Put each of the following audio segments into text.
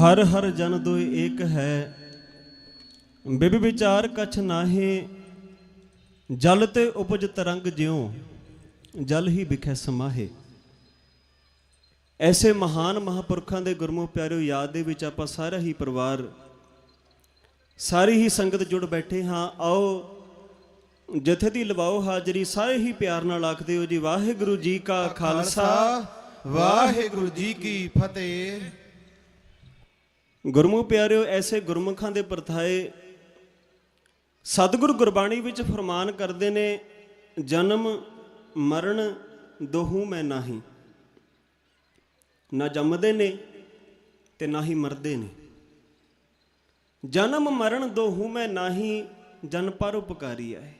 ਹਰ ਹਰ ਜਨ ਦੋਇ ਏਕ ਹੈ। ਬਿਬ ਵਿਚਾਰ ਕਛ ਨਾਹੀ, ਜਲ ਤੇ ਉਪਜ ਤਰੰਗ ਜਿਉ, ਜਲ ਹੀ ਵਿਖੈ ਸਮਾਹੇ। ਐਸੇ ਮਹਾਨ ਮਹਾਪੁਰਖਾਂ ਦੇ ਗੁਰਮੁਖ ਪਿਆਰਿਓ, ਯਾਦ ਦੇ ਵਿੱਚ ਆਪਾਂ ਸਾਰਾ ਹੀ ਪਰਿਵਾਰ, ਸਾਰੀ ਹੀ ਸੰਗਤ ਜੁੜ ਬੈਠੇ ਹਾਂ। ਆਓ, ਜਥੇ ਦੀ ਲਵਾਓ ਹਾਜ਼ਰੀ, ਸਾਰੇ ਹੀ ਪਿਆਰ ਨਾਲ ਆਖਦੇ ਹੋ ਜੀ, ਵਾਹਿਗੁਰੂ ਜੀ ਕਾ ਖਾਲਸਾ, ਵਾਹਿਗੁਰੂ ਜੀ ਕੀ ਫਤਿਹ। ਗੁਰਮੁਖ ਪਿਆਰਿਓ, ਐਸੇ ਗੁਰਮੁਖਾਂ ਦੇ ਪਰਥਾਏ ਸਤਿਗੁਰ ਗੁਰਬਾਣੀ ਵਿੱਚ ਫਰਮਾਨ ਕਰਦੇ ਨੇ, ਜਨਮ, ਮਰਨ ਦੋਹੂ ਮੈਂ ਨਾਹੀ। ਨਾ ਜੰਮਦੇ ਨੇ ਤੇ ਨਾ ਹੀ ਮਰਦੇ ਨੇ। ਜਨਮ, ਮਰਨ ਦੋਹੂ ਮੈਂ ਨਾਹੀ, ਜਨ ਪਰ ਉਪਕਾਰੀ ਆਏ।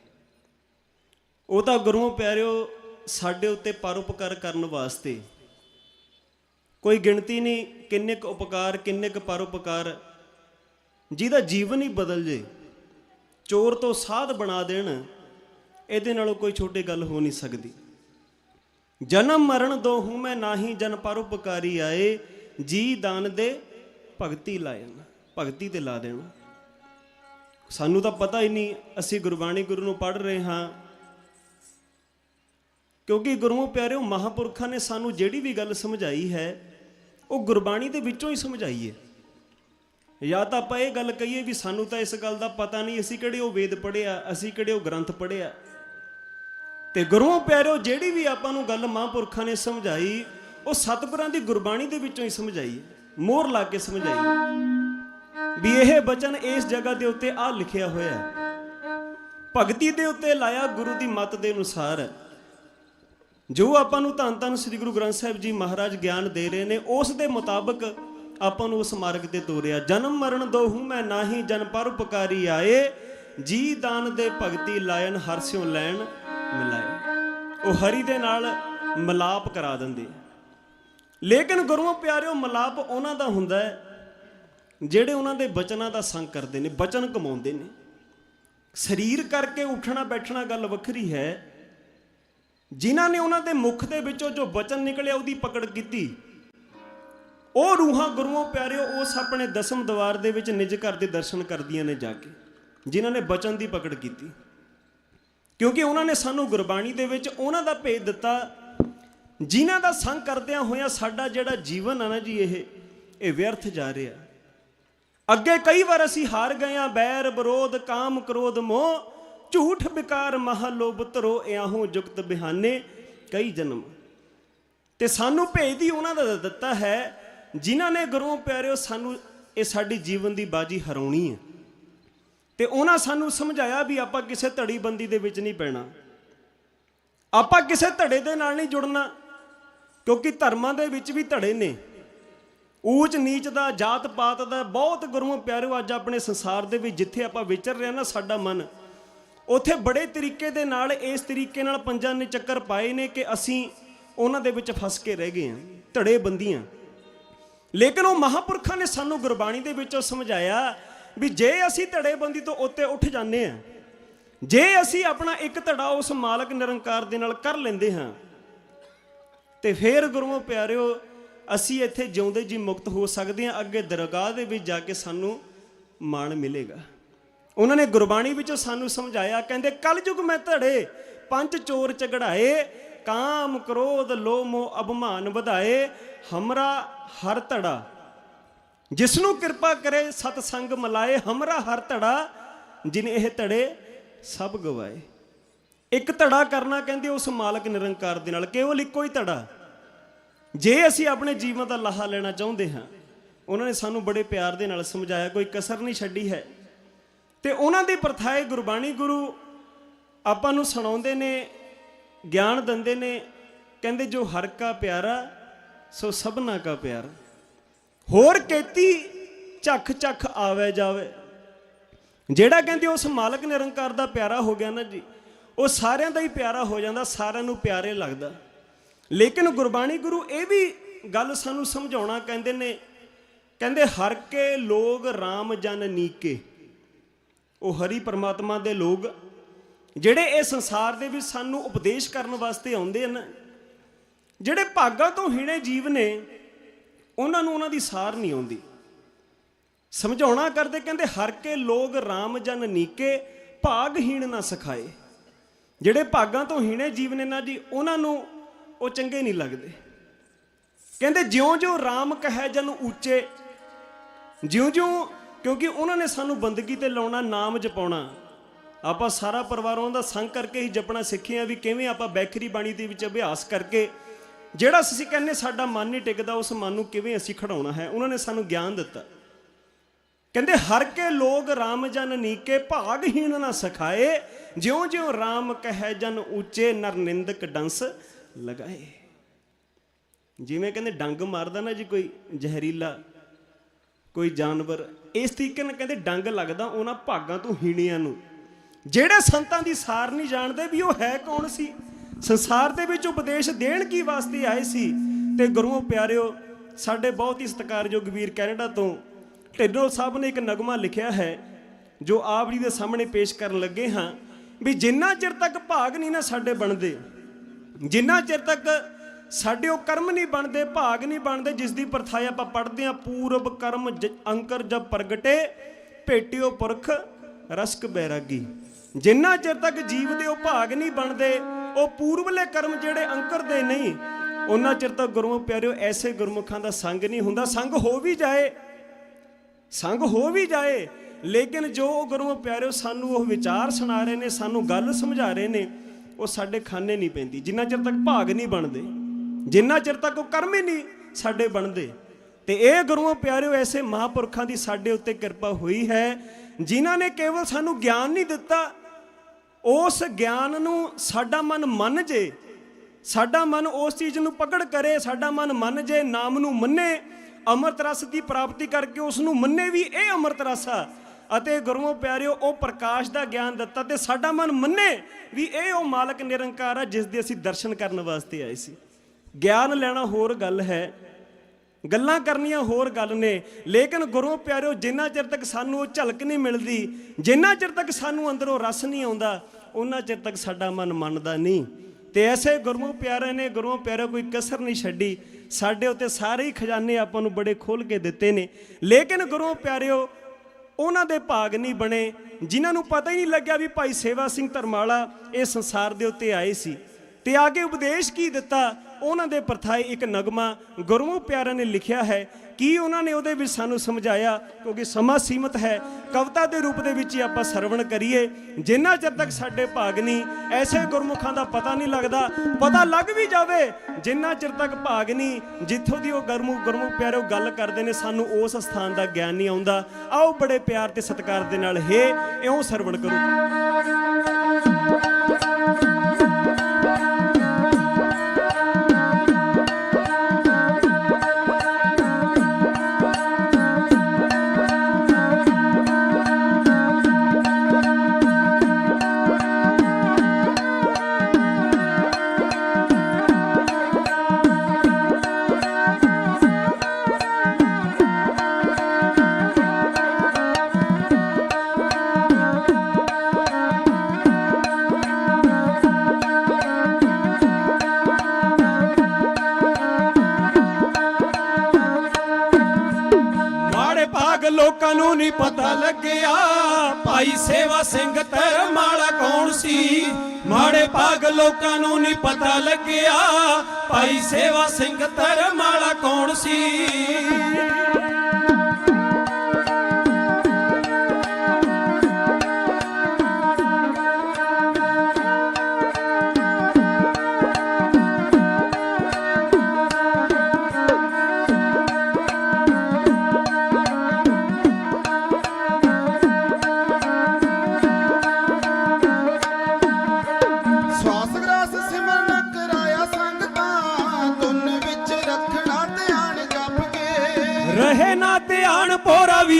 ਉਹ ਤਾਂ ਗੁਰੂ ਪਿਆਰਿਓ, ਸਾਡੇ ਉੱਤੇ ਪਰਉਪਕਾਰ ਕਰਨ ਵਾਸਤੇ ਕੋਈ ਗਿਣਤੀ ਨਹੀਂ, ਕਿੰਨੇ ਕੁ ਉਪਕਾਰ, ਕਿੰਨੇ ਕੁ ਪਰਉਪਕਾਰ। ਜਿਹਦਾ ਜੀਵਨ ਹੀ ਬਦਲ ਜੇ, ਚੋਰ ਤੋਂ ਸਾਧ ਬਣਾ ਦੇਣ, ਇਹਦੇ ਨਾਲੋਂ ਕੋਈ ਛੋਟੀ ਗੱਲ ਹੋ ਨਹੀਂ ਸਕਦੀ। ਜਨਮ ਮਰਨ ਦੋ ਹੂੰ ਮੈਂ ਨਾਹੀ, ਜਨ ਪਰਉਪਕਾਰੀ ਆਏ, ਜੀ ਦਾਨ ਦੇ ਭਗਤੀ ਲਾਇਨ ਭਗਤੀ ਤੇ ਲਾ ਦੇਣਾ। ਸਾਨੂੰ ਤਾਂ ਪਤਾ ਹੀ ਨਹੀਂ, ਅਸੀਂ ਗੁਰਬਾਣੀ ਗੁਰੂ ਨੂੰ ਪੜ੍ਹ ਰਹੇ ਹਾਂ। ਕਿਉਂਕਿ ਗੁਰੂ ਪਿਆਰਿਓ, ਮਹਾਪੁਰਖਾਂ ਨੇ ਸਾਨੂੰ ਜਿਹੜੀ ਵੀ ਗੱਲ ਸਮਝਾਈ ਹੈ ਉਹ ਗੁਰਬਾਣੀ ਦੇ ਵਿੱਚੋਂ ਹੀ ਸਮਝਾਈਏ। ਜਾਂ ਤਾਂ ਆਪਾਂ ਇਹ ਗੱਲ ਕਹੀਏ ਵੀ ਸਾਨੂੰ ਤਾਂ ਇਸ ਗੱਲ ਦਾ ਪਤਾ ਨਹੀਂ, ਅਸੀਂ ਕਿਹੜੇ ਉਹ ਵੇਦ ਪੜ੍ਹਿਆ ਅਸੀਂ ਕਿਹੜੇ ਉਹ ਗ੍ਰੰਥ ਪੜ੍ਹਿਆ ਤੇ ਗੁਰੂਆਂ ਪਿਆਰਿਓ, ਜਿਹੜੀ ਵੀ ਆਪਾਂ ਨੂੰ ਗੱਲ ਮਹਾਂਪੁਰਖਾਂ ਨੇ ਸਮਝਾਈ, ਉਹ ਸਤਿਗੁਰਾਂ ਦੀ ਗੁਰਬਾਣੀ ਦੇ ਵਿੱਚੋਂ ਹੀ ਸਮਝਾਈ ਹੈ ਮੋਹਰ ਲਾ ਕੇ ਸਮਝਾਈ। ਵੀ ਇਹ ਬਚਨ ਇਸ ਜਗ੍ਹਾ ਦੇ ਉੱਤੇ ਆ ਲਿਖਿਆ ਹੋਇਆ ਭਗਤੀ ਦੇ ਉੱਤੇ ਲਾਇਆ ਗੁਰੂ ਦੀ ਮਤ ਦੇ ਅਨੁਸਾਰ। ਜੋ ਆਪਾਂ ਨੂੰ ਧੰਨ ਧੰਨ ਸ੍ਰੀ ਗੁਰੂ ਗ੍ਰੰਥ ਸਾਹਿਬ ਜੀ ਮਹਾਰਾਜ ਗਿਆਨ ਦੇ ਰਹੇ ਨੇ, ਉਸ ਦੇ ਮੁਤਾਬਕ ਆਪਾਂ ਨੂੰ ਉਸ ਮਾਰਗ ਤੇ ਤੋਰਿਆ। ਜਨਮ ਮਰਨ ਦੋਹੂ ਮੈਂ ਨਾਹੀ, ਜਨ ਪਰ ਉਪਕਾਰੀ ਆਏ। ਜੀ ਦਾਨ ਦੇ ਭਗਤੀ ਲਾਇਨ ਹਰਸਿਓ ਲੈਣ ਮਿਲਾਏ। ਉਹ ਹਰੀ ਦੇ ਨਾਲ ਮਲਾਪ ਕਰਾ ਦਿੰਦੇ ਲੇਕਿਨ ਗੁਰੂਆਂ ਪਿਆਰਿਓ, ਮਲਾਪ ਉਹਨਾਂ ਦਾ ਹੁੰਦਾ ਹੈ, ਜਿਹੜੇ ਉਹਨਾਂ ਦੇ ਬਚਨਾਂ ਦਾ ਸੰਗ ਕਰਦੇ ਨੇ, ਬਚਨ ਕਮਾਉਂਦੇ ਨੇ। ਸਰੀਰ ਕਰਕੇ ਉੱਠਣਾ ਬੈਠਣਾ ਗੱਲ ਵੱਖਰੀ ਹੈ ਜਿਨ੍ਹਾਂ ਨੇ ਉਹਨਾਂ ਦੇ ਮੁਖ ਦੇ ਵਿੱਚੋਂ ਜੋ ਬਚਨ ਨਿਕਲਿਆ ਉਹਦੀ ਪਕੜ ਕੀਤੀ। ਉਹ ਰੂਹਾਂ ਗੁਰੂਆਂ ਪਿਆਰਿਓ, ਉਸ ਆਪਣੇ ਦਸਮ ਦਵਾਰ ਦੇ ਵਿੱਚ ਨਿਜ ਘਰ ਦੇ ਦਰਸ਼ਨ ਕਰਦੀਆਂ ਨੇ ਜਾ ਕੇ, ਜਿਨ੍ਹਾਂ ਨੇ ਬਚਨ ਦੀ ਪਕੜ ਕੀਤੀ। ਕਿਉਂਕਿ ਉਹਨਾਂ ਨੇ ਸਾਨੂੰ ਗੁਰਬਾਣੀ ਦੇ ਵਿੱਚ ਉਹਨਾਂ ਦਾ ਭੇਜ ਦਿੱਤਾ, ਜਿਨ੍ਹਾਂ ਦਾ ਸੰਗ ਕਰਦਿਆਂ ਹੋਇਆਂ ਸਾਡਾ ਜਿਹੜਾ ਜੀਵਨ ਆ ਨਾ ਜੀ ਇਹ ਇਹ ਵਿਅਰਥ ਜਾ ਰਿਹਾ। ਅੱਗੇ ਕਈ ਵਾਰ ਅਸੀਂ ਹਾਰ ਗਏ ਆ ਬੈਰ, ਵਿਰੋਧ, ਕਾਮ, ਕ੍ਰੋਧ, ਮੋਹ ਝੂਠ ਵਿਕਾਰ ਮਹਾ ਲੋਭ ਤਰੋ ਇਆਹੂ ਜੁਗਤ ਬਿਹਾਨੇ, ਕਈ ਜਨਮ। ਤੇ ਸਾਨੂੰ ਭੇਦ ਹੀ ਉਹਨਾਂ ਦਾ ਦਿੱਤਾ ਹੈ, ਜਿਨ੍ਹਾਂ ਨੇ ਗੁਰੂ ਪਿਆਰਿਓ ਸਾਨੂੰ ਇਹ ਸਾਡੀ ਜੀਵਨ ਦੀ ਬਾਜੀ ਹਰਾਉਣੀ ਹੈ। ਤੇ ਉਹਨਾਂ ਸਾਨੂੰ ਸਮਝਾਇਆ ਵੀ ਆਪਾਂ ਕਿਸੇ ਧੜੀ ਬੰਦੀ ਦੇ ਵਿੱਚ ਨਹੀਂ ਪੈਣਾ। ਆਪਾਂ ਕਿਸੇ ਧੜੇ ਦੇ ਨਾਲ ਨਹੀਂ ਜੁੜਨਾ, ਕਿਉਂਕਿ ਧਰਮਾਂ ਦੇ ਵਿੱਚ ਵੀ ਧੜੇ ਨੇ। ਊਚ ਨੀਚ ਦਾ ਜਾਤ ਪਾਤ ਦਾ ਬਹੁਤ ਗੁਰੂਆਂ ਪਿਆਰਿਓ ਅੱਜ ਆਪਣੇ ਸੰਸਾਰ ਦੇ ਵਿੱਚ ਜਿੱਥੇ ਆਪਾਂ ਵਿਚਰ ਰਹੇ ਹਾਂ ਨਾ, ਸਾਡਾ ਮਨ ਉੱਥੇ ਬੜੇ ਤਰੀਕੇ ਦੇ ਨਾਲ ਇਸ ਤਰੀਕੇ ਨਾਲ ਪੰਜਾਂ ਨੇ ਚੱਕਰ ਪਾਏ ਨੇ ਕਿ ਅਸੀਂ ਉਹਨਾਂ ਦੇ ਵਿੱਚ ਫਸ ਕੇ ਰਹਿ ਗਏ ਹਾਂ, ਧੜੇ ਬੰਦੀਆਂ। ਲੇਕਿਨ ਉਹ ਮਹਾਪੁਰਖਾਂ ਨੇ ਸਾਨੂੰ ਗੁਰਬਾਣੀ ਦੇ ਵਿੱਚੋਂ ਸਮਝਾਇਆ ਵੀ ਜੇ ਅਸੀਂ ਧੜੇਬੰਦੀ ਤੋਂ ਉੱਤੇ ਉੱਠ ਜਾਂਦੇ ਹਾਂ, ਜੇ ਅਸੀਂ ਆਪਣਾ ਇੱਕ ਧੜਾ ਉਸ ਮਾਲਕ ਨਿਰੰਕਾਰ ਦੇ ਨਾਲ ਕਰ ਲੈਂਦੇ ਹਾਂ, ਤੇ ਫੇਰ ਗੁਰੂਆਂ ਪਿਆਰਿਓ, ਅਸੀਂ ਇੱਥੇ ਜਿਉਂਦੇ ਜੀ ਮੁਕਤ ਹੋ ਸਕਦੇ ਹਾਂ, ਅੱਗੇ ਦਰਗਾਹ ਦੇ ਵਿੱਚ ਜਾ ਕੇ ਸਾਨੂੰ ਮਾਣ ਮਿਲੇਗਾ। ਉਹਨਾਂ ਨੇ ਗੁਰਬਾਣੀ ਵਿੱਚੋਂ ਸਾਨੂੰ ਸਮਝਾਇਆ, ਕਹਿੰਦੇ ਕਲਯੁਗ ਮੈਂ ਧੜੇ, ਪੰਜ ਚੋਰ ਝਗੜਾਏ ਕਾਮ ਕ੍ਰੋਧ ਲੋਭ ਮੋਹ ਅਭਮਾਨ ਵਧਾਏ, ਹਮਰਾ ਹਰ ਧੜਾ। ਜਿਸ ਨੂੰ ਕਿਰਪਾ ਕਰੇ ਸਤ ਸੰਗ ਮਲਾਏ, ਹਮਰਾ ਹਰ ਧੜਾ, ਜਿਨ ਇਹ ਧੜੇ ਸਭ ਗਵਾਏ। ਇੱਕ ਧੜਾ ਕਰਨਾ ਕਹਿੰਦੇ, ਉਸ ਮਾਲਕ ਨਿਰੰਕਾਰ ਦੇ ਨਾਲ, ਕੇਵਲ ਇੱਕੋ ਹੀ ਧੜਾ। ਜੇ ਅਸੀਂ ਆਪਣੇ ਜੀਵਨ ਦਾ ਲਾਹਾ ਲੈਣਾ ਚਾਹੁੰਦੇ ਹਾਂ, ਉਹਨਾਂ ਨੇ ਸਾਨੂੰ ਬੜੇ ਪਿਆਰ ਦੇ ਨਾਲ ਸਮਝਾਇਆ, ਕੋਈ ਕਸਰ ਨਹੀਂ ਛੱਡੀ ਹੈ। ਤੇ ਉਹਨਾਂ ਦੀ ਪ੍ਰਥਾਏ ਗੁਰਬਾਣੀ ਗੁਰੂ ਆਪਾਂ ਨੂੰ ਸੁਣਾਉਂਦੇ ਨੇ, ਗਿਆਨ ਦਿੰਦੇ ਨੇ, ਕਹਿੰਦੇ ਜੋ ਹਰ ਕਾ ਪਿਆਰਾ, ਸੋ ਸਭਨਾ ਕਾ ਪਿਆਰਾ। ਹੋਰ ਕੀਤੀ ਝੱਖ ਝੱਖ ਆਵੇ ਜਾਵੇ। ਜਿਹੜਾ ਕਹਿੰਦੇ ਉਸ ਮਾਲਕ ਨਿਰੰਕਾਰ ਦਾ ਪਿਆਰਾ ਹੋ ਗਿਆ ਨਾ ਜੀ, ਉਹ ਸਾਰਿਆਂ ਦਾ ਹੀ ਪਿਆਰਾ ਹੋ ਜਾਂਦਾ, ਸਾਰਿਆਂ ਨੂੰ ਪਿਆਰੇ ਲੱਗਦਾ। ਲੇਕਿਨ ਗੁਰਬਾਣੀ ਗੁਰੂ ਇਹ ਵੀ ਗੱਲ ਸਾਨੂੰ ਸਮਝਾਉਣਾ ਕਹਿੰਦੇ ਨੇ, ਕਹਿੰਦੇ ਹਰ ਕੇ ਲੋਗ RAM ਜਨ ਨੀਕੇ। ਉਹ ਹਰੀ ਪਰਮਾਤਮਾ ਦੇ ਲੋਕ, ਜਿਹੜੇ ਇਹ ਸੰਸਾਰ ਦੇ ਵਿੱਚ ਸਾਨੂੰ ਉਪਦੇਸ਼ ਕਰਨ ਵਾਸਤੇ ਆਉਂਦੇ ਹਨ, ਜਿਹੜੇ ਭਾਗਾਂ ਤੋਂ ਹੀਣੇ ਜੀਵ ਨੇ, ਉਹਨਾਂ ਨੂੰ ਉਹਨਾਂ ਦੀ ਸਾਰ ਨਹੀਂ ਆਉਂਦੀ। ਸਮਝਾਉਣਾ ਕਰਦੇ ਕਹਿੰਦੇ, ਹਰ ਕੇ ਲੋਗ RAM ਜਨ ਨੀਕੇ, ਭਾਗਹੀਣ ਨਾ ਸਿਖਾਏ। ਜਿਹੜੇ ਭਾਗਾਂ ਤੋਂ ਹੀਣੇ ਜੀਵ ਨੇ ਨਾ ਜੀ, ਉਹਨਾਂ ਨੂੰ ਉਹ ਚੰਗੇ ਨਹੀਂ ਲੱਗਦੇ। ਕਹਿੰਦੇ, ਜਿਉਂ-ਜਿਉਂ RAM ਕਹੈ ਜਨ ਉੱਚੇ, ਜਿਉਂ-ਜਿਉਂ ਕਿਉਂਕਿ ਉਹਨਾਂ ਨੇ ਸਾਨੂੰ ਬੰਦਗੀ ਤੇ ਲਾਉਣਾ, ਨਾਮ ਜਪਾਉਣਾ। ਆਪਾਂ ਸਾਰਾ ਪਰਿਵਾਰ ਉਹਨਾਂ ਦਾ ਸੰਗ ਕਰਕੇ ਹੀ ਜਪਣਾ ਸਿੱਖੇ ਆ ਵੀ ਕਿਵੇਂ ਆਪਾਂ ਬੈਖਰੀ ਬਾਣੀ ਦੇ ਵਿੱਚ ਅਭਿਆਸ ਕਰਕੇ ਜਿਹੜਾ ਅਸੀਂ ਕਹਿੰਨੇ ਸਾਡਾ ਮਨ ਨਹੀਂ ਟਿਕਦਾ, ਉਸ ਮਨ ਨੂੰ ਕਿਵੇਂ ਅਸੀਂ ਖੜਾਉਣਾ ਹੈ, ਉਹਨਾਂ ਨੇ ਸਾਨੂੰ ਗਿਆਨ ਦਿੱਤਾ। ਕਹਿੰਦੇ, ਹਰ ਕੇ ਲੋਗ RAM ਜਨ ਨੀਕੇ ਭਾਗਹੀਣ ਨਾ ਸਖਾਏ ਜਿਉਂ ਜਿਉਂ RAM ਕਹੈ ਜਨ ਉੱਚੇ ਨਰਨਿੰਦਕ ਡੰਸ ਲਗਾਏ। ਜਿਵੇਂ ਕਹਿੰਦੇ, ਡੰਗ ਮਾਰਦਾ ਨਾ ਜੀ ਕੋਈ ਜ਼ਹਿਰੀਲਾ ਕੋਈ ਜਾਨਵਰ, ਇਸ ਤਰੀਕੇ ਨਾਲ ਕਹਿੰਦੇ ਡੰਗ ਲੱਗਦਾ ਉਹਨਾਂ ਭਾਗਾਂ ਤੋਂ ਹੀਣਿਆਂ ਨੂੰ। ਜਿਹੜੇ ਸੰਤਾਂ ਦੀ ਸਾਰ ਨਹੀਂ ਜਾਣਦੇ ਵੀ ਉਹ ਹੈ ਕੌਣ ਸੀ? ਸੰਸਾਰ ਦੇ ਵਿੱਚ ਉਪਦੇਸ਼ ਦੇਣ ਕੀ ਵਾਸਤੇ ਆਏ ਸੀ? ਤੇ ਗੁਰੂਆਂ ਪਿਆਰਿਓ, ਸਾਡੇ ਬਹੁਤ ਹੀ ਸਤਿਕਾਰਯੋਗ ਵੀਰ ਕੈਨੇਡਾ ਤੋਂ ਢਿੱਡੋ ਸਾਹਿਬ ਨੇ ਇੱਕ ਨਗਮਾ ਲਿਖਿਆ ਹੈ, ਜੋ ਆਪ ਜੀ ਦੇ ਸਾਹਮਣੇ ਪੇਸ਼ ਕਰਨ ਲੱਗੇ ਹਾਂ, ਵੀ ਜਿੰਨਾ ਚਿਰ ਤੱਕ ਭਾਗ ਨਹੀਂ ਨਾ ਸਾਡੇ ਬਣਦੇ, ਜਿੰਨਾ ਚਿਰ ਤੱਕ ਸਾਡੇ ਉਹ ਕਰਮ ਨਹੀਂ ਬਣਦੇ, ਭਾਗ ਨਹੀਂ ਬਣਦੇ, ਜਿਸ ਦੀ ਪਰਥਾਇ ਆਪਾਂ ਪੜ੍ਹਦੇ ਆ ਪੂਰਬ ਕਰਮ ਜ- ਅੰਕਰ ਜਬ ਪ੍ਰਗਟੇ, ਭੇਟਿਓ ਪੁਰਖ ਰਸਕ ਬੈਰਾਗੀ। ਜਿੰਨਾ ਚਿਰ ਤੱਕ ਜੀਵ ਦੇ ਉਹ ਭਾਗ ਨਹੀਂ ਬਣਦੇ, ਉਹ ਪੂਰਵਲੇ ਕਰਮ ਜਿਹੜੇ ਅੰਕਰ ਦੇ ਨਹੀਂ, ਉਹਨਾਂ ਚਿਰ ਤੱਕ ਗੁਰੂਆਂ ਪਿਆਰਿਓ, ਐਸੇ ਗੁਰਮੁਖਾਂ ਦਾ ਸੰਗ ਨਹੀਂ ਹੁੰਦਾ। ਸੰਗ ਹੋ ਵੀ ਜਾਏ, ਸੰਗ ਹੋ ਵੀ ਜਾਏ, ਲੇਕਿਨ ਜੋ ਉਹ ਗੁਰੂ ਪਿਆਰਿਓ ਸਾਨੂੰ ਉਹ ਵਿਚਾਰ ਸੁਣਾ ਰਹੇ ਨੇ, ਸਾਨੂੰ ਗੱਲ ਸਮਝਾ ਰਹੇ ਨੇ, ਉਹ ਸਾਡੇ ਖਾਨੇ ਨਹੀਂ ਪੈਂਦੀ। ਜਿੰਨਾ ਚਿਰ ਤੱਕ ਭਾਗ ਨਹੀਂ ਬਣਦੇ। ਜਿੰਨਾ ਚਿਰ ਤੱਕ ਉਹ ਕਰਮ ਹੀ ਨਹੀਂ ਸਾਡੇ ਬਣਦੇ। ਤੇ ਇਹ ਗੁਰੂਆਂ ਪਿਆਰਿਓ, ਐਸੇ ਮਹਾਪੁਰਖਾਂ ਦੀ ਸਾਡੇ ਉੱਤੇ ਕਿਰਪਾ ਹੋਈ ਹੈ, ਜਿਨ੍ਹਾਂ ਨੇ ਕੇਵਲ ਸਾਨੂੰ ਗਿਆਨ ਨਹੀਂ ਦਿੱਤਾ। ਉਸ ਗਿਆਨ ਨੂੰ ਸਾਡਾ ਮਨ ਮੰਨ ਜੇ, ਸਾਡਾ ਮਨ ਉਸ ਚੀਜ਼ ਨੂੰ ਪਕੜ ਕਰੇ, ਸਾਡਾ ਮਨ ਮੰਨ ਜੇ, ਨਾਮ ਨੂੰ ਮੰਨੇ, ਅੰਮ੍ਰਿਤ ਰਸ ਦੀ ਪ੍ਰਾਪਤੀ ਕਰਕੇ ਉਸ ਨੂੰ ਮੰਨੇ ਵੀ ਇਹ ਅੰਮ੍ਰਿਤ ਰਸ ਆ। ਅਤੇ ਗੁਰੂਆਂ ਪਿਆਰਿਓ, ਉਹ ਪ੍ਰਕਾਸ਼ ਦਾ ਗਿਆਨ ਦਿੱਤਾ ਤੇ ਸਾਡਾ ਮਨ ਮੰਨੇ ਵੀ ਇਹ ਉਹ ਮਾਲਕ ਨਿਰੰਕਾਰ ਆ, ਜਿਸ ਦੇ ਅਸੀਂ ਦਰਸ਼ਨ ਕਰਨ ਵਾਸਤੇ ਆਏ ਸੀ। ਗਿਆਨ ਲੈਣਾ ਹੋਰ ਗੱਲ ਹੈ, ਗੱਲਾਂ ਕਰਨੀਆਂ ਹੋਰ ਗੱਲ ਨੇ, ਲੇਕਿਨ ਗੁਰੂ ਪਿਆਰਿਓ, ਜਿੰਨਾ ਚਿਰ ਤੱਕ ਸਾਨੂੰ ਉਹ ਝਲਕ ਨਹੀਂ ਮਿਲਦੀ, ਜਿੰਨਾ ਚਿਰ ਤੱਕ ਸਾਨੂੰ ਅੰਦਰੋਂ ਰਸ ਨਹੀਂ ਆਉਂਦਾ, ਉਹਨਾਂ ਚਿਰ ਤੱਕ ਸਾਡਾ ਮਨ ਮੰਨਦਾ ਨਹੀਂ। ਤੇ ਐਸੇ ਗੁਰੂ ਪਿਆਰੇ ਨੇ ਗੁਰੂ ਪਿਆਰੇ ਕੋਈ ਕਸਰ ਨਹੀਂ ਛੱਡੀ। ਸਾਡੇ ਉੱਤੇ ਸਾਰੇ ਹੀ ਖਜ਼ਾਨੇ ਆਪਾਂ ਨੂੰ ਬੜੇ ਖੋਲ ਕੇ ਦਿੱਤੇ ਨੇ। ਲੇਕਿਨ ਗੁਰੂ ਪਿਆਰਿਓ, ਉਹਨਾਂ ਦੇ ਭਾਗ ਨਹੀਂ ਬਣੇ, ਜਿਨ੍ਹਾਂ ਨੂੰ ਪਤਾ ਹੀ ਨਹੀਂ ਲੱਗਿਆ ਵੀ ਭਾਈ ਸੇਵਾ ਸਿੰਘ ਧਰਮਾਲਾ ਇਹ ਸੰਸਾਰ ਦੇ ਉੱਤੇ ਆਏ ਸੀ। ਤੇ ਕੇ ਉਪਦੇਸ਼ ਕੀ ਦਿੱਤਾ? ਉਹਨਾਂ ਦੇ ਪਰਥਾਏ ਇੱਕ ਨਗਮਾ ਗੁਰਮੁਖ ਪਿਆਰਿਆਂ ਨੇ ਲਿਖਿਆ ਹੈ। ਕੀ ਉਹਨਾਂ ਨੇ ਉਹਦੇ ਵਿੱਚ ਸਾਨੂੰ ਸਮਝਾਇਆ? ਕਿਉਂਕਿ ਸਮਾਂ ਸੀਮਤ ਹੈ। ਕਵਿਤਾ ਦੇ ਰੂਪ ਦੇ ਵਿੱਚ ਹੀ ਆਪਾਂ ਸਰਵਣ ਕਰੀਏ। ਜਿੰਨਾ ਚਿਰ ਤੱਕ ਸਾਡੇ ਭਾਗ ਨਹੀਂ, ਐਸੇ ਗੁਰਮੁਖਾਂ ਦਾ ਪਤਾ ਨਹੀਂ ਲੱਗਦਾ। ਪਤਾ ਲੱਗ ਵੀ ਜਾਵੇ, ਜਿੰਨਾ ਚਿਰ ਤੱਕ ਭਾਗ ਨਹੀਂ, ਜਿੱਥੋਂ ਦੀ ਉਹ ਗੁਰਮੁਖ ਗੁਰਮੁਖ ਪਿਆਰੇ ਗੱਲ ਕਰਦੇ ਨੇ, ਸਾਨੂੰ ਉਸ ਸਥਾਨ ਦਾ ਗਿਆਨ ਨਹੀਂ ਆਉਂਦਾ। ਆਓ ਬੜੇ ਪਿਆਰ ਤੇ ਸਤਿਕਾਰ ਦੇ ਨਾਲ ਹੇ, ਇਉਂ ਸਰਵਣ ਕਰੋ। ਲੋਕਾਂ ਨੂੰ ਨਹੀਂ ਪਤਾ ਲੱਗਿਆ। ਭਾਈ ਸੇਵਾ ਸਿੰਘ ਧਰਮਾਲਾ ਕੌਣ ਸੀ? ਮਾੜੇ ਭਾਗ ਲੋਕਾਂ ਨੂੰ ਨਹੀਂ ਪਤਾ ਲੱਗਿਆ। ਭਾਈ ਸੇਵਾ ਸਿੰਘ ਧਰਮਾਲਾ ਕੌਣ ਸੀ?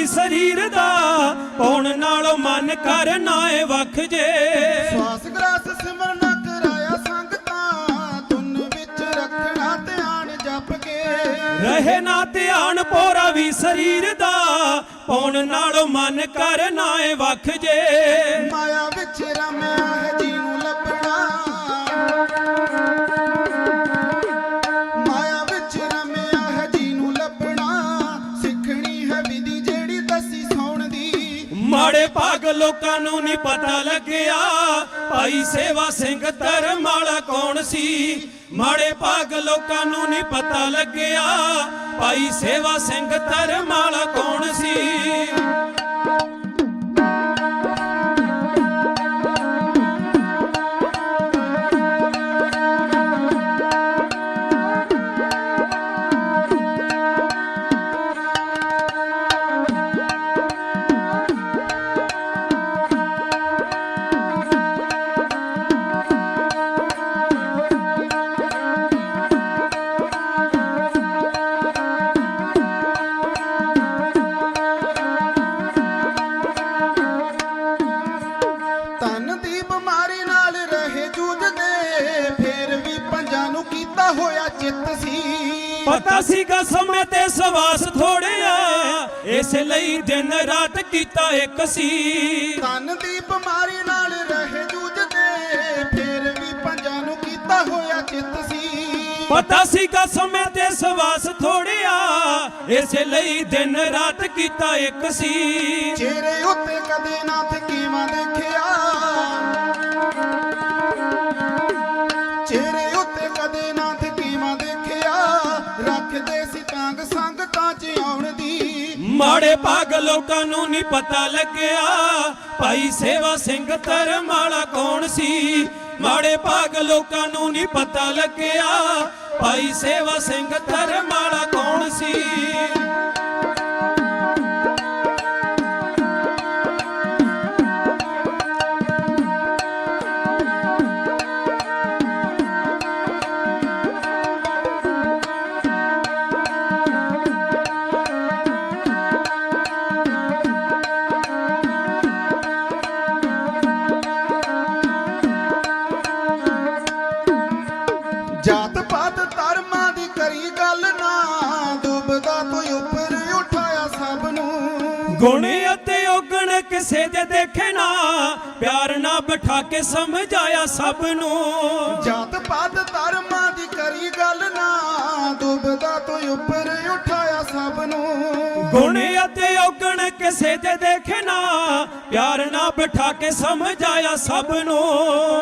ਵੀ ਸਰੀਰ ਦਾ ਪੌਣ ਨਾਲੋਂ ਮਨ ਕਰ ਨਾਏ ਵਖ ਜੇ। ਸਵਾਸ ਗ੍ਰਾਸ ਸਿਮਰਨ ਕਰਾਇਆ ਸੰਗਤਾਂ ਤੁਨ ਵਿੱਚ ਰੱਖਣਾ ਧਿਆਨ ਜਪ ਕੇ। ਰਹੇ ਨਾ ਧਿਆਨ ਪੋਰਾ ਵੀ ਸਰੀਰ ਦਾ ਪੌਣ ਨਾਲੋਂ ਮਨ ਕਰ ਨਾਏ ਵਖ ਜੇ। ਮਾਇਆ ਵਿੱਚ ਰਮਿਆ ਹੈ ਜੀ ਨੂੰ ਲੱਭਣਾ ਮਾੜੇ ਭਾਗ ਲੋਕਾਂ ਨੂੰ ਨਹੀਂ ਪਤਾ ਲੱਗਿਆ। ਭਾਈ ਸੇਵਾ ਸਿੰਘ ਧਰਮਾਲਾ ਕੌਣ ਸੀ? ਮਾੜੇ ਭਾਗ ਲੋਕਾਂ ਨੂੰ ਨਹੀਂ ਪਤਾ ਲੱਗਿਆ। ਭਾਈ ਸੇਵਾ ਸਿੰਘ ਧਰਮਾਲਾ ਕੌਣ ਸੀ? ਲਈ ਦਿਨ ਰਾਤ ਕੀਤਾ ਇੱਕ ਸੀ। ਤਨ ਦੀ ਬਿਮਾਰੀ ਨਾਲ ਰਹੇ ਜੂਝਦੇ ਫੇਰ ਵੀ ਪੰਜਾਂ ਨੂੰ ਕੀਤਾ ਹੋਇਆ ਚਿੱਤ ਸੀ। ਪਤਾ ਸੀਗਾ ਸਮੇਂ ਤੇ ਸਵਾਸ ਥੋੜਿਆ ਇਸ ਲਈ ਦਿਨ ਰਾਤ ਕੀਤਾ ਇੱਕ ਸੀ। ਚਿਹਰੇ ਉੱਤੇ ਕਦੇ ਨਾ ਥਕੀਵਾ ਦੇਖਿਆ। ਮਾੜੇ ਭਾਗ ਲੋਕਾਂ ਨੂੰ ਨਹੀਂ ਪਤਾ ਲੱਗਿਆ। ਭਾਈ ਸੇਵਾ ਸਿੰਘ ਧਰਮਾਲਾ ਕੌਣ ਸੀ? ਮਾੜੇ ਭਾਗ ਲੋਕਾਂ ਨੂੰ ਨਹੀਂ ਪਤਾ ਲੱਗਿਆ। ਭਾਈ ਸੇਵਾ ਸਿੰਘ ਧਰਮਾਲਾ ਕੌਣ ਸੀ? ਬਿਠਾ ਕੇ ਸਮਝਾਇਆ ਸਭ ਨੂੰ। ਜਾਤ ਪਾਤ ਧਰਮਾਂ ਦੀ ਕਰੀ ਗੱਲ ਨਾ ਡੁੱਬਦਾ ਤੋਂ ਉੱਪਰ ਉਠਾਇਆ ਸਭ ਨੂੰ। ਗੁਣ ਅਤੇ ਔਗਣ ਕਿਸੇ ਦੇ ਦੇਖੇ ਨਾ ਪਿਆਰ ਨਾਲ ਬਿਠਾ ਕੇ ਸਮਝਾਇਆ ਸਭ ਨੂੰ।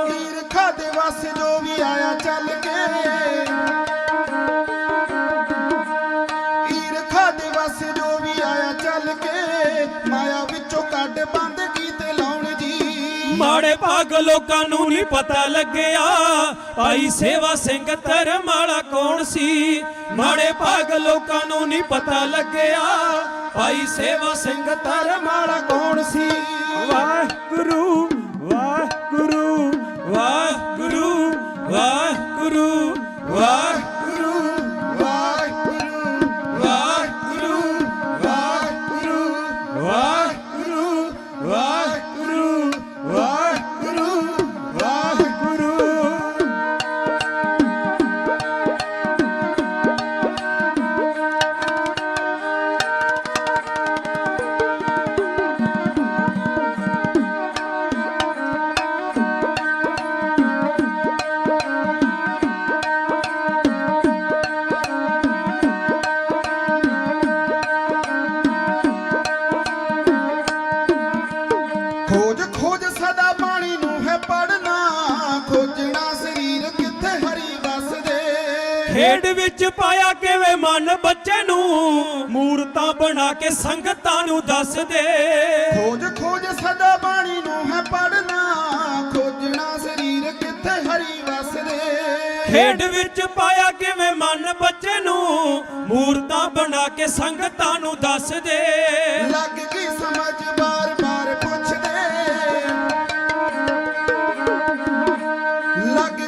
ਈਰਖਾ ਦੇ ਵਸ ਜੋ ਵੀ ਆਇਆ ਚੱਲ ਕੇ। ਮਾੜੇ ਭਾਗ ਲੋਕਾਂ ਨੂੰ ਨਹੀਂ ਪਤਾ ਲੱਗਿਆ। ਭਾਈ ਸੇਵਾ ਸਿੰਘ ਧਰਮਾਲਾ ਕੌਣ ਸੀ? ਮਾੜੇ ਭਾਗ ਲੋਕਾਂ ਨੂੰ ਨਹੀਂ ਪਤਾ ਲੱਗਿਆ। ਭਾਈ ਸੇਵਾ ਸਿੰਘ ਧਰਮਾਲਾ ਕੌਣ ਸੀ? ਵਾਹਿਗੁਰੂ ਵਾਹਿਗੁਰੂ ਖੇਡ ਵਿੱਚ ਪਾਇਆ ਕਿਵੇਂ ਮਨ ਬੱਚੇ ਨੂੰ? ਮੂਰਤਾਂ ਬਣਾ ਕੇ ਸੰਗਤਾਂ ਨੂੰ ਦੱਸ ਦੇ। ਖੋਜ ਖੋਜ ਸਦਾ ਬਾਣੀ ਨੂੰ ਹੈ ਪੜਨਾ ਖੋਜਣਾ ਸਰੀਰ ਕਿੱਥੇ ਹਰੀ ਵਸਦੇ ਖੇਡ ਵਿੱਚ ਪਾਇਆ ਕਿਵੇਂ ਮਨ ਬੱਚੇ ਨੂੰ? ਮੂਰਤਾਂ ਬਣਾ ਕੇ ਸੰਗਤਾਂ ਨੂੰ ਦੱਸ ਦੇ। ਲੱਗ ਗਈ ਸਮਝ ਬਾਰ ਬਾਰ ਪੁੱਛਦੇ। ਲੱਗ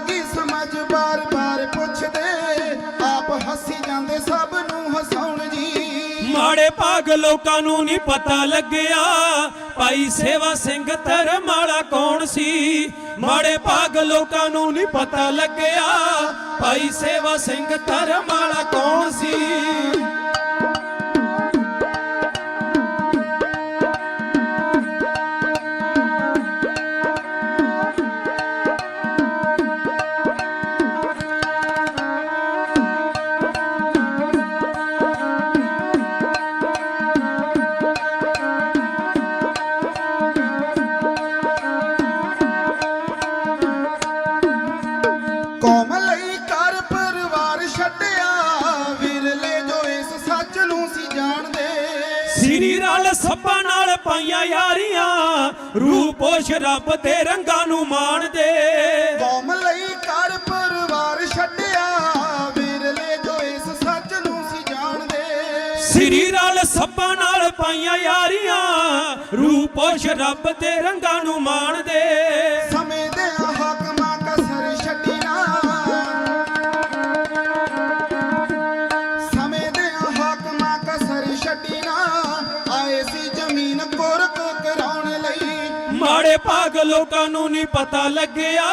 ਲੋਕਾਂ ਨੂੰ ਨਹੀਂ ਪਤਾ ਲੱਗਿਆ। ਭਾਈ ਸੇਵਾ ਸਿੰਘ ਧਰਮਾਲਾ ਕੌਣ ਸੀ? ਮਾੜੇ ਭਾਗ ਲੋਕਾਂ ਨੂੰ ਨਹੀਂ ਪਤਾ ਲੱਗਿਆ। ਭਾਈ ਸੇਵਾ ਸਿੰਘ ਧਰਮਾਲਾ ਕੌਣ ਸੀ? ਰੂਪ ਉਸ ਰੱਬ ਦੇ ਰੰਗਾਂ ਨੂੰ ਮਾਣਦੇ ਕੌਮ ਲਈ ਘਰ ਪਰਿਵਾਰ ਛੱਡਿਆ ਵਿਰਲੇ ਜੋ ਇਸ ਸੱਚ ਨੂੰ ਸੀ ਜਾਣਦੇ। ਸ੍ਰੀ ਨਾਲ ਸੱਪਾਂ ਨਾਲ ਪਾਈਆਂ ਯਾਰੀਆਂ ਰੂਪ ਉਸ ਰੱਬ ਦੇ ਰੰਗਾਂ ਨੂੰ ਸਮੇਂ ਦੇ। ਭਾਗ ਲੋਕਾਂ ਨੂੰ ਨਹੀਂ ਪਤਾ ਲੱਗਿਆ।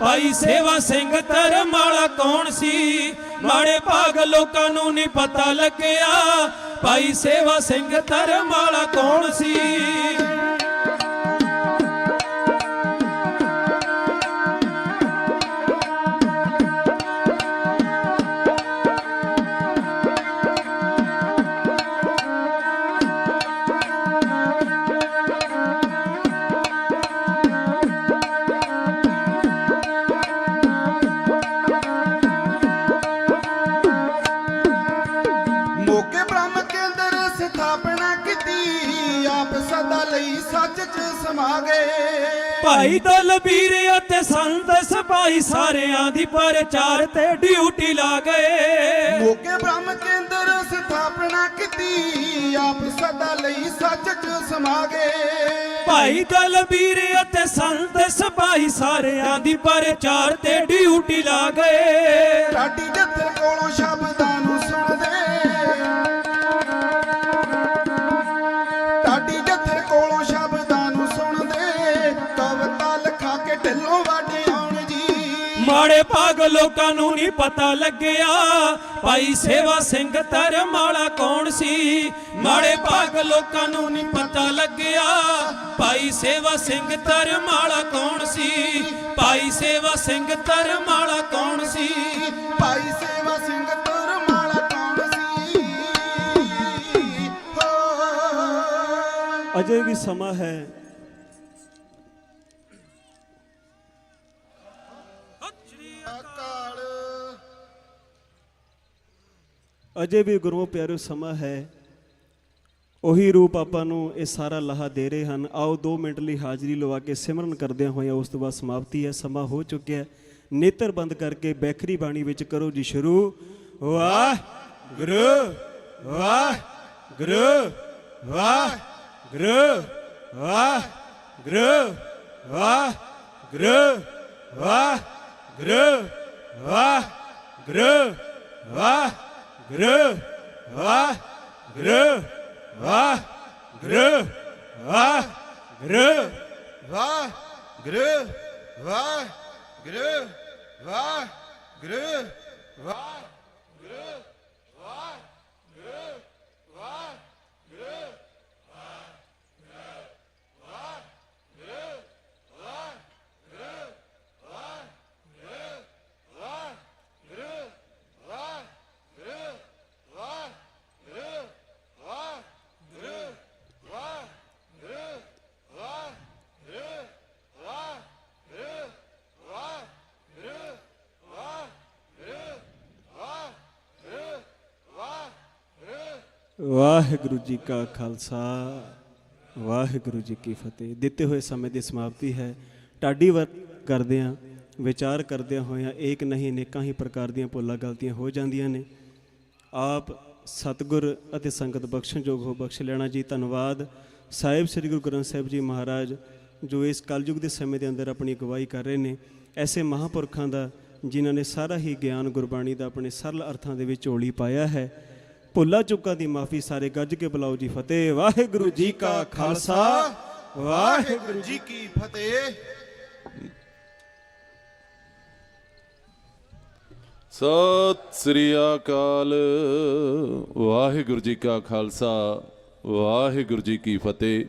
ਭਾਈ ਸੇਵਾ ਸਿੰਘ ਧਰਮਾਲਾ ਕੌਣ ਸੀ? ਮਾੜੇ ਭਾਗ ਲੋਕਾਂ ਨੂੰ ਨਹੀਂ ਪਤਾ ਲੱਗਿਆ। ਭਾਈ ਸੇਵਾ ਸਿੰਘ ਧਰਮਾਲਾ ਕੌਣ ਸੀ? ਭਾਈ ਦਲਬੀਰ ਅਤੇ ਸੰਤ ਸਿਪਾਹੀ ਸਾਰਿਆਂ ਦੀ ਪ੍ਰਚਾਰ ਤੇ ਡਿਊਟੀ ਲਾ ਗਏ। ਮੋਕੇ ਬ੍ਰਹਮ ਕੇਂਦਰ ਸਥਾਪਨਾ ਕੀਤੀ ਆਪ ਸਦਾ ਲਈ ਸੱਚ ਚ ਸਮਾ ਗਏ ਭਾਈ ਦਲਬੀਰ ਅਤੇ ਸੰਤ ਸਿਪਾਹੀ ਸਾਰਿਆਂ ਦੀ ਪ੍ਰਚਾਰ ਤੇ ਡਿਊਟੀ ਲਾ ਗਏ। ਢਾਡੀ ਜੱਥਰ ਕੋਲੋਂ ਸ਼ਬਦਾਂ ਨੂੰ ਮਾੜੇ ਭਾਗ ਲੋਕਾਂ ਨੂੰ ਨਹੀਂ ਪਤਾ ਲੱਗਿਆ। ਭਾਈ ਸੇਵਾ ਸਿੰਘ ਧਰਮਾਲਾ ਕੌਣ ਸੀ? ਮਾੜੇ ਭਾਗ ਲੋਕਾਂ ਨੂੰ ਨਹੀਂ ਪਤਾ ਲੱਗਿਆ। ਭਾਈ ਸੇਵਾ ਸਿੰਘ ਧਰਮਾਲਾ ਕੌਣ ਸੀ? ਭਾਈ ਸੇਵਾ ਸਿੰਘ ਧਰਮਾਲਾ ਕੌਣ ਸੀ? ਭਾਈ ਸੇਵਾ ਸਿੰਘ ਤੁਰਮਾਲਾ ਕੌਣ ਸੀ? ਹੋ ਅਜੇ ਵੀ ਸਮਾਂ ਹੈ। ਅਜੇ ਵੀ ਗੁਰੂਆਂ ਪਿਆਰਿਓ, ਸਮਾਂ ਹੈ। ਉਹੀ ਰੂਪ ਆਪਾਂ ਨੂੰ ਇਹ ਸਾਰਾ ਲਾਹਾ ਦੇ ਰਹੇ ਹਨ। ਆਓ 2 ਮਿੰਟ ਲਈ ਹਾਜ਼ਰੀ ਲਵਾ ਕੇ ਸਿਮਰਨ ਕਰਦਿਆਂ ਹੋਇਆਂ ਉਸ ਤੋਂ ਬਾਅਦ ਸਮਾਪਤੀ ਹੈ। ਸਮਾਂ ਹੋ ਚੁੱਕਿਆ ਹੈ। ਨੇਤਰ ਬੰਦ ਕਰਕੇ ਬੈਖਰੀ ਬਾਣੀ ਵਿੱਚ ਕਰੋ ਜੀ ਸ਼ੁਰੂ। ਵਾਹ ਗੁਰੂ ਵਾਹ ਗੁਰੂ ਵਾਹ ਗੁਰੂ ਵਾਹ ਗੁਰੂ ਵਾਹ ਗੁਰੂ ਵਾਹ ਗੁਰੂ ਵਾਹ ਗੁਰੂ ਵਾਹ ਗ੍ਰ ਆ ਗ੍ਰ ਆ ਗ੍ਰ ਆ ਗ੍ਰ ਵਾ ਗ੍ਰ ਵਾ ਗ੍ਰ ਵਾ ਗ੍ਰ ਵਾ ਗ੍ਰ ਵਾ ਗ੍ਰ ਵਾ ਗ੍ਰ ਵਾਹਿਗੁਰੂ ਜੀ ਕਾ ਖਾਲਸਾ, ਵਾਹਿਗੁਰੂ ਜੀ ਕੀ ਫਤਿਹ। ਦਿੱਤੇ ਹੋਏ ਸਮੇਂ ਦੀ ਸਮਾਪਤੀ ਹੈ। ਟਾਡੀ ਵਰ ਕਰਦੇ ਆ ਵਿਚਾਰ ਕਰਦਿਆਂ ਹੋਇਆਂ ਏਕ ਨਹੀਂ ਅਨੇਕਾਂ ਹੀ ਪ੍ਰਕਾਰ ਦੀਆਂ ਭੁੱਲਾਂ ਗਲਤੀਆਂ ਹੋ ਜਾਂਦੀਆਂ ਨੇ। ਆਪ ਸਤਿਗੁਰ ਅਤੇ ਸੰਗਤ ਬਖਸ਼ਣਯੋਗ ਹੋ ਬਖਸ਼ ਲੈਣਾ ਜੀ। ਧੰਨਵਾਦ। ਸਾਹਿਬ ਸ੍ਰੀ ਗੁਰੂ ਗ੍ਰੰਥ ਸਾਹਿਬ ਜੀ ਮਹਾਰਾਜ, ਜੋ ਇਸ ਕਲਯੁਗ ਦੇ ਸਮੇਂ ਦੇ ਅੰਦਰ ਆਪਣੀ ਅਗਵਾਈ ਕਰ ਰਹੇ ਨੇ। ਐਸੇ ਮਹਾਪੁਰਖਾਂ ਦਾ, ਜਿਨ੍ਹਾਂ ਨੇ ਸਾਰਾ ਹੀ ਗਿਆਨ ਗੁਰਬਾਣੀ ਦਾ ਆਪਣੇ ਸਰਲ ਅਰਥਾਂ ਦੇ ਵਿੱਚ ਓਲੀ ਪਾਇਆ ਹੈ ਭੁੱਲਾ ਚੁੱਕਾ ਦੀ ਮਾਫੀ ਸਾਰੇ ਗੱਜ ਕੇ ਬੁਲਾਓ ਜੀ ਫਤਿਹ। ਵਾਹਿਗੁਰੂ ਜੀ ਕਾ ਖਾਲਸਾ। ਵਾਹਿਗੁਰੂ ਜੀ ਕੀ ਫਤਿਹ। ਸਤਿ ਸ੍ਰੀ ਅਕਾਲ। ਵਾਹਿਗੁਰੂ ਜੀ ਕਾ ਖਾਲਸਾ। ਵਾਹਿਗੁਰੂ ਜੀ ਕੀ ਫਤਿਹ।